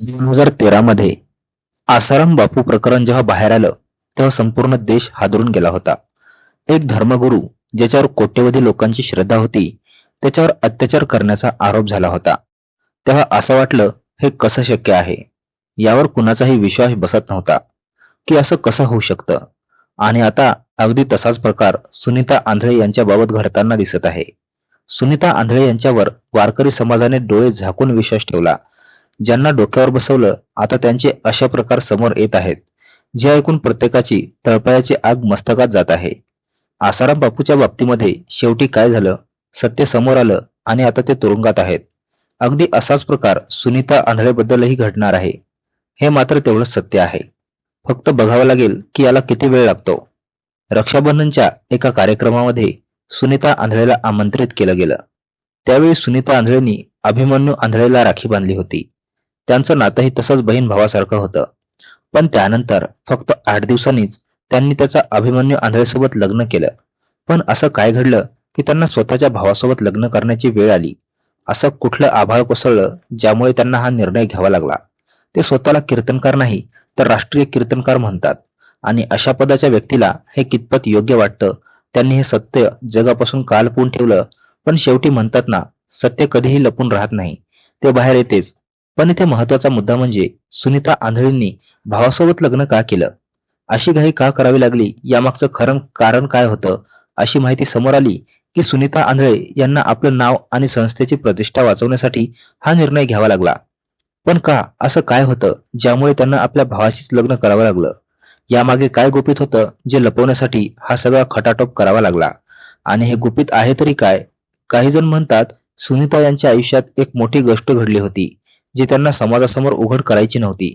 दोन हजार तेरा मध्ये आसाराम बापू प्रकरण जेव्हा बाहेर आलं तेव्हा संपूर्ण देश हादरून गेला होता. एक धर्मगुरू ज्याच्यावर कोट्यवधी लोकांची श्रद्धा होती त्याच्यावर अत्याचार करण्याचा आरोप झाला होता. तेव्हा असं वाटलं हे कसं शक्य आहे? यावर कुणाचाही विश्वास बसत नव्हता. की असं कसं होऊ शकतं? आणि आता अगदी तसाच प्रकार सुनीता आंधळे यांच्या बाबत घडताना दिसत आहे. सुनीता आंधळे यांच्यावर वारकरी समाजाने डोळे झाकून विश्वास ठेवला. ज्यांना डोक्यावर बसवलं आता त्यांचे अशा प्रकार समोर येत आहेत. जे ऐकून प्रत्येकाची तळपायाची आग मस्तकात जात आहे. आसाराम बापूच्या बाबतीमध्ये शेवटी काय झालं? सत्य समोर आलं आणि आता ते तुरुंगात आहेत. अगदी असाच प्रकार सुनीता आंधळेबद्दलही घडणार आहे. हे मात्र तेवढंच सत्य आहे. फक्त बघावं लागेल की याला किती वेळ लागतो. रक्षाबंधनच्या एका कार्यक्रमामध्ये सुनीता आंधळेला आमंत्रित केलं गेलं. त्यावेळी सुनीता आंधळेंनी अभिमन्यू आंधळेला राखी बांधली होती. त्यांचं नातंही तसंच बहीण भावासारखं होतं. पण त्यानंतर फक्त आठ दिवसांनीच त्यांनी त्याचा अभिमन्यू आंधळेसोबत लग्न केलं. पण असं काय घडलं की त्यांना स्वतःच्या भावासोबत लग्न करण्याची वेळ आली. असं कुठलं आभाळ कोसळलं ज्यामुळे त्यांना हा निर्णय घ्यावा लागला. ते स्वतःला कीर्तनकार नाही तर राष्ट्रीय कीर्तनकार म्हणतात. आणि अशा पदाच्या व्यक्तीला हे कितपत योग्य वाटतं? त्यांनी हे सत्य जगापासून कालपून ठेवलं पण शेवटी म्हणतात ना सत्य कधीही लपून राहत नाही. ते बाहेर येतेच पण इथे महत्त्वाचा मुद्दा म्हणजे सुनीता आंधळींनी भावासोबत लग्न का केलं? अशी घाई का करावी लागली? यामागचं खरं कारण काय होतं? अशी माहिती समोर आली की सुनीता आंधळे यांना आपलं नाव आणि संस्थेची प्रतिष्ठा वाचवण्यासाठी हा निर्णय घ्यावा लागला. पण का? असं काय होतं? ज्यामुळे त्यांना आपल्या भावाशीच लग्न करावं लागलं. यामागे काय गुपित होतं? जे लपवण्यासाठी हा सगळा खटाटोप करावा लागला. आणि हे गुपित आहे तरी काय? काही जण म्हणतात सुनीता यांच्या आयुष्यात एक मोठी गोष्ट घडली होती. जी त्यांना समाजासमोर उघड करायची नव्हती.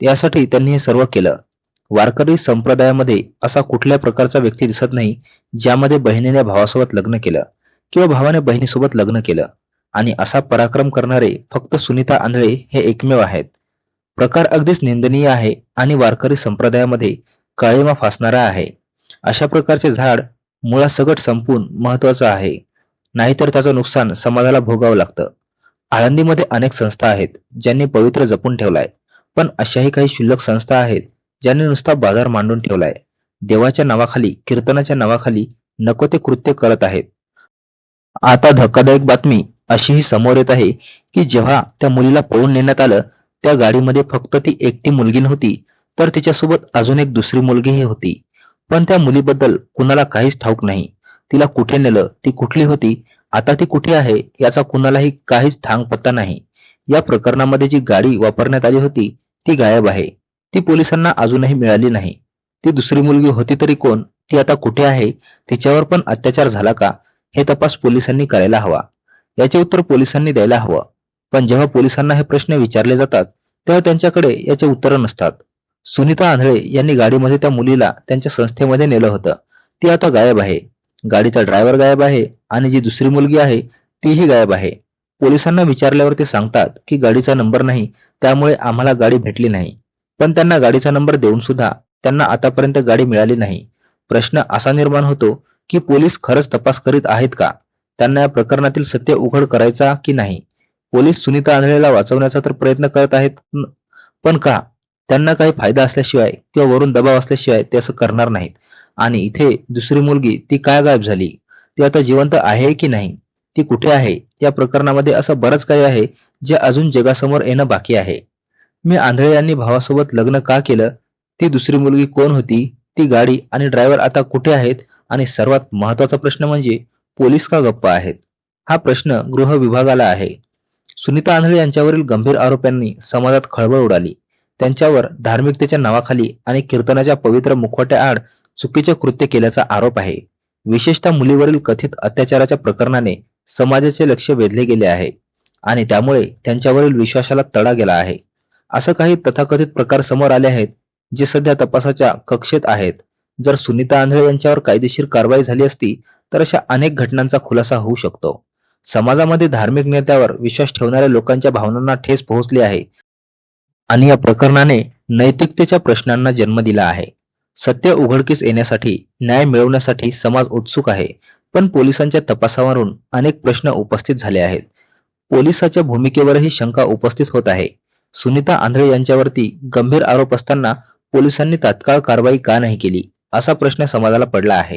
त्यासाठी त्यांनी हे सर्व केलं. वारकरी संप्रदायामध्ये असा कुठल्या प्रकारचा व्यक्ती दिसत नाही ज्यामध्ये बहिणीने भावासोबत लग्न केलं किंवा भावाने बहिणीसोबत लग्न केलं. आणि असा पराक्रम करणारे फक्त सुनीता आंधळे हे एकमेव आहेत. प्रकार अगदीच निंदनीय आहे आणि वारकरी संप्रदायामध्ये काळीमा फासणारा आहे. अशा प्रकारचे झाड मुळासकट संपून महत्वाचं आहे. नाहीतर त्याचं नुकसान समाजाला भोगावं लागतं. आळंदीमध्ये अनेक संस्था आहेत ज्यांनी पवित्र जपून ठेवलाय. पण अशाही काही शुल्लक संस्था आहेत ज्यांनी नुसता बाजार मांडून ठेवलाय. देवाच्या नावाखाली कीर्तनाच्या नावाखाली नको ते कृत्य करत आहेत. आता धक्कादायक बातमी अशीही समोर येत आहे की जेव्हा त्या मुलीला पळून नेण्यात आलं त्या गाडीमध्ये फक्त ती एकटी मुलगी नव्हती तर तिच्यासोबत अजून एक दुसरी मुलगीही होती. पण त्या मुलीबद्दल कुणाला काहीच ठाऊक नाही. तिला कुठे नेलं ती कुठली होती आता ती कुठे आहे याचा कुणालाही काहीच थांग पत्ता नाही. या प्रकरणामध्ये जी गाडी वापरण्यात आली होती ती गायब आहे. ती पोलिसांना अजूनही मिळाली नाही. ती दुसरी मुलगी होती तरी कोण? ती आता कुठे आहे? तिच्यावर पण अत्याचार झाला का? हे तपास पोलिसांनी करायला हवा. याचे उत्तर पोलिसांनी द्यायला हवं. पण जेव्हा पोलिसांना हे प्रश्न विचारले जातात तेव्हा त्यांच्याकडे याचे उत्तर नसतात. सुनीता आंधळे यांनी गाडीमध्ये त्या मुलीला त्यांच्या संस्थेमध्ये नेलं होतं. ती आता गायब आहे. गाडीचा ड्रायव्हर गायब आहे आणि जी दुसरी मुलगी आहे तीही गायब आहे. पोलिसांना विचारल्यावर ते सांगतात की गाडीचा नंबर नाही त्यामुळे आम्हाला गाडी भेटली नाही. पण त्यांना गाडीचा नंबर देऊन सुद्धा त्यांना आतापर्यंत गाडी मिळाली नाही. प्रश्न असा निर्माण होतो की पोलीस खरंच तपास करीत आहेत का? त्यांना या प्रकरणातील सत्य उघड करायचा की नाही? पोलीस सुनीता आंधळेला वाचवण्याचा तर प्रयत्न करत आहेत पण का? त्यांना काही फायदा असल्याशिवाय किंवा वरून दबाव असल्याशिवाय ते असं करणार नाहीत. आणि इथे दुसरी मुलगी ती काय गायब झाली? ती आता जिवंत आहे की नाही? ती कुठे आहे? या प्रकरणामध्ये असं बरंच काही आहे जे अजून जगासमोर येणं बाकी आहे. मी आंधळे यांनी भावासोबत लग्न का केलं? ती दुसरी मुलगी कोण होती? ती गाडी आणि ड्रायव्हर आता कुठे आहेत? आणि सर्वात महत्त्वाचा प्रश्न म्हणजे पोलीस का गप्प आहेत? हा प्रश्न गृह विभागाला आहे. सुनीता आंधळे यांच्यावरील गंभीर आरोपांनी समाजात खळबळ उडाली. त्यांच्यावर धार्मिकतेच्या नावाखाली आणि कीर्तनाच्या पवित्र मुखवट्या आड चुकीचे कृत्य केल्याचा आरोप आहे. विशेषतः मुलीवरील कथित अत्याचाराच्या प्रकरणाने समाजाचे लक्ष वेधले गेले आहे आणि त्यामुळे त्यांच्यावरील विश्वासाला तडा गेला आहे. असं काही तथाकथित प्रकार समोर आले आहेत जे सध्या तपासाच्या कक्षेत आहेत. जर सुनीता आंधळे यांच्यावर कायदेशीर कारवाई झाली असती तर अशा अनेक घटनांचा खुलासा होऊ शकतो. समाजामध्ये धार्मिक नेत्यावर विश्वास ठेवणाऱ्या लोकांच्या भावनांना ठेस पोहोचली आहे आणि या प्रकरणाने नैतिकतेच्या प्रश्नांना जन्म दिला आहे. सत्य उघडकीस येण्यासाठी न्याय मिळवण्यासाठी समाज उत्सुक आहे पण पोलिसांच्या तपासावरून अनेक प्रश्न उपस्थित झाले आहेत. पोलिसाच्या भूमिकेवरही शंका उपस्थित होत आहे. सुनीता आंधळे यांच्यावरती गंभीर आरोप असताना पोलिसांनी तात्काळ कारवाई का नाही केली असा प्रश्न समाजाला पडला आहे.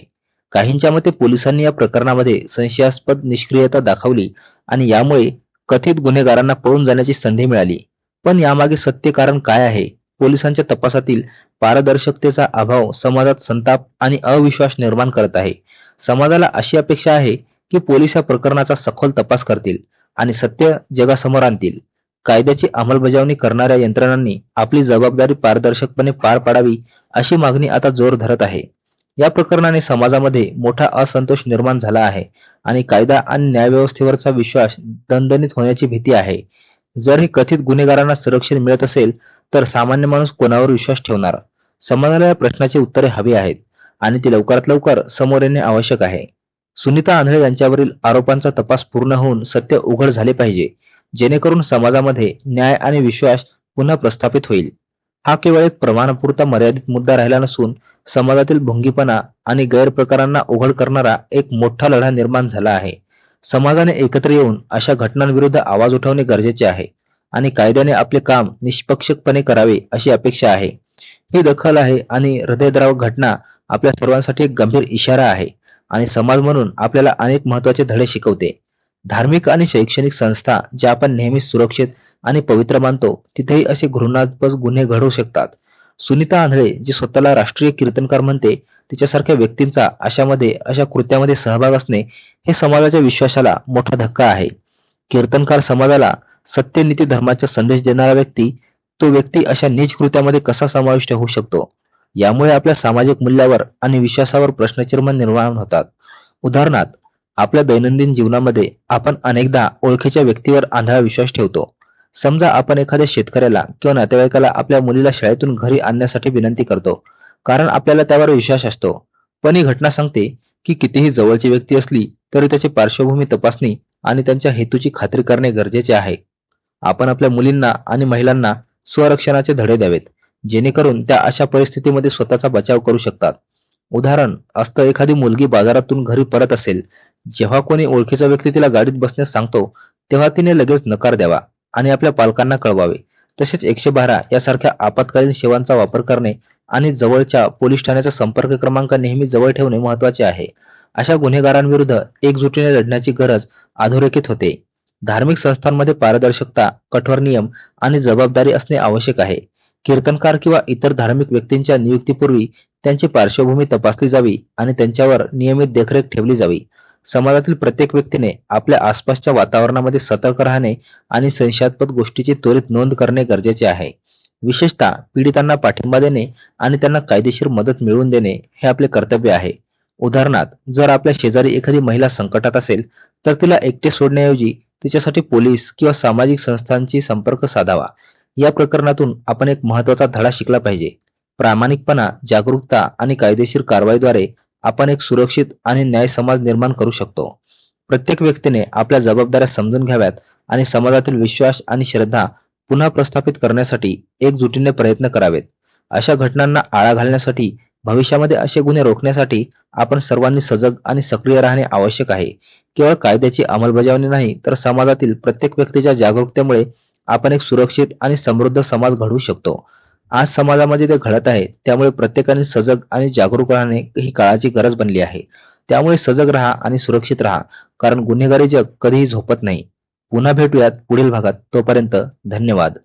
काहींच्या मते पोलिसांनी या प्रकरणामध्ये संशयास्पद निष्क्रियता दाखवली आणि यामुळे कथित गुन्हेगारांना पळून जाण्याची संधी मिळाली. पण यामागे सत्य कारण काय आहे पोलिसांच्या तपासातील पारदर्शकतेचा अभाव समाजात संताप आणि अविश्वास निर्माण करत आहे. समाजाला अशी अपेक्षा आहे की पोलीस या प्रकरणाचा सखोल तपास करतील आणि सत्य जगासमोर आणतील. कायद्याची अंमलबजावणी करणाऱ्या यंत्रणांनी आपली जबाबदारी पारदर्शकपणे पार पाडावी अशी मागणी आता जोर धरत आहे. या प्रकरणाने समाजामध्ये मोठा असंतोष निर्माण झाला आहे आणि कायदा आणि न्यायव्यवस्थेवरचा विश्वास दणदणीत होण्याची भीती आहे. जर ही कथित गुन्हेगारांना संरक्षण मिळत असेल तर सामान्य माणूस कोणावर विश्वास ठेवणार? समाजाला या प्रश्नाची उत्तरे हवी आहेत आणि ती लवकरात लवकर समोर येणे आवश्यक आहे. सुनीता आंधळे यांच्यावरील आरोपांचा तपास पूर्ण होऊन सत्य उघड झाले पाहिजे जेणेकरून समाजामध्ये न्याय आणि विश्वास पुन्हा प्रस्थापित होईल. हा केवळ एक प्रमाणापुरता मर्यादित मुद्दा राहिला नसून समाजातील भोंगीपणा आणि गैरप्रकारांना उघड करणारा एक मोठा लढा निर्माण झाला आहे. समाजाने एकत्र येऊन अशा घटनांविरुद्ध आवाज उठवणे गरजेचे आहे आणि कायद्याने आपले काम निष्पक्षपणे करावे अशी अपेक्षा आहे. ही दखल आहे आणि हृदयद्रावक घटना आपल्या सर्वांसाठी एक गंभीर इशारा आहे आणि समाज म्हणून आपल्याला अनेक महत्त्वाचे धडे शिकवते. धार्मिक आणि शैक्षणिक संस्था ज्या आपण नेहमी सुरक्षित आणि पवित्र मानतो तिथेही असे घृणास्पद गुन्हे घडू शकतात. सुनीता आंधळे जी स्वतःला राष्ट्रीय कीर्तनकार म्हणते तिच्यासारख्या व्यक्तींचा अशामध्ये अशा कृत्यामध्ये सहभाग असणे हे समाजाच्या विश्वासाला मोठा धक्का आहे. कीर्तनकार समाजाला सत्य नीती धर्माचा संदेश देणारा व्यक्ती तो व्यक्ती अशा नीच कृत्यामध्ये कसा समाविष्ट होऊ शकतो? यामुळे आपल्या सामाजिक मूल्यावर आणि विश्वासावर प्रश्नचिन्ह निर्माण होतात. उदाहरणार्थ आपल्या दैनंदिन जीवनामध्ये आपण अनेकदा ओळखीच्या व्यक्तीवर आंधळा विश्वास ठेवतो. समजा आपण एखाद्या शेतकऱ्याला किंवा नातेवाईकाला आपल्या मुलीला शाळेतून घरी आणण्यासाठी विनंती करतो. कारण आपल्याला त्यावर विश्वास असतो. पण ही घटना सांगते की कितीही जवळची व्यक्ती असली तरी त्याची पार्श्वभूमी तपासणी आणि त्यांच्या हेतूची खात्री करणे गरजेचे आहे. आपण आपल्या मुलींना आणि महिलांना स्वरक्षणाचे धडे द्यावेत जेणेकरून त्या अशा परिस्थितीमध्ये स्वतःचा बचाव करू शकतात. उदाहरण असतं एखादी मुलगी बाजारातून घरी परत असेल जेव्हा कोणी ओळखीचा व्यक्ती तिला गाडीत बसण्यास सांगतो तेव्हा तिने लगेच नकार द्यावा आणि आपल्या पालकांना कळवावे. तसेच एकशे बारा यासारख्या आपत्कालीन सेवांचा वापर करणे आणि जवळच्या पोलीस ठाण्याचा संपर्क क्रमांक नेहमी जवळ ठेवणे महत्त्वाचे आहे. अशा गुन्हेगारांविरुद्ध एकजुटीने लढण्याची गरज अधोरेखित होते. धार्मिक संस्थांमध्ये पारदर्शकता कठोर नियम आणि जबाबदारी असणे आवश्यक आहे. कीर्तनकार किंवा इतर धार्मिक व्यक्तींच्या नियुक्तीपूर्वी त्यांची पार्श्वभूमी तपासली जावी आणि त्यांच्यावर नियमित देखरेख ठेवली जावी. समाजातील प्रत्येक व्यक्तीने आपल्या आसपासच्या वातावरणामध्ये सतर्क राहणे आणि संशयास्पद गोष्टीची त्वरित नोंद करणे गरजेचे आहे. विशेषतः पीडितांना पाठिंबा देणे आणि त्यांना कायदेशीर मदत मिळवून देणे हे आपले कर्तव्य आहे. उदाहरणार्थ जर आपल्या शेजारी एखादी महिला संकटात असेल तर तिला एकटे सोडण्याऐवजी तिच्यासाठी पोलीस किंवा सामाजिक संस्थांशी संपर्क साधावा. या प्रकरणातून आपण एक महत्त्वाचा धडा शिकला पाहिजे. प्रामाणिकपणा जागरूकता आणि कायदेशीर कारवाईद्वारे आपण एक सुरक्षित आणि न्याय समाज निर्माण करू शकतो. प्रत्येक व्यक्तीने आपल्या जबाबदाऱ्या समजून घ्याव्यात आणि समाजातील विश्वास आणि श्रद्धा पुन्हा प्रस्थापित करण्यासाठी एकजुटीने प्रयत्न करावेत. अशा घटनांना आळा घालण्यासाठी भविष्यामध्ये असे गुन्हे रोखण्यासाठी आपण सर्वांनी सजग आणि सक्रिय राहणे आवश्यक आहे. केवळ कायद्याची अंमलबजावणी नाही तर समाजातील प्रत्येक व्यक्तीच्या जागरूकतेमुळे आपण एक सुरक्षित आणि समृद्ध समाज घडवू शकतो. आज समाजामध्ये ते घडत आहे त्यामुळे प्रत्येकाने सजग आणि जागरूक राहणे ही काळाची गरज बनली आहे. त्यामुळे सजग राहा आणि सुरक्षित राहा कारण गुन्हेगारी जग कधीही झोपत नाही. पुन्हा भेटूयात पुढील भागात. तोपर्यंत धन्यवाद.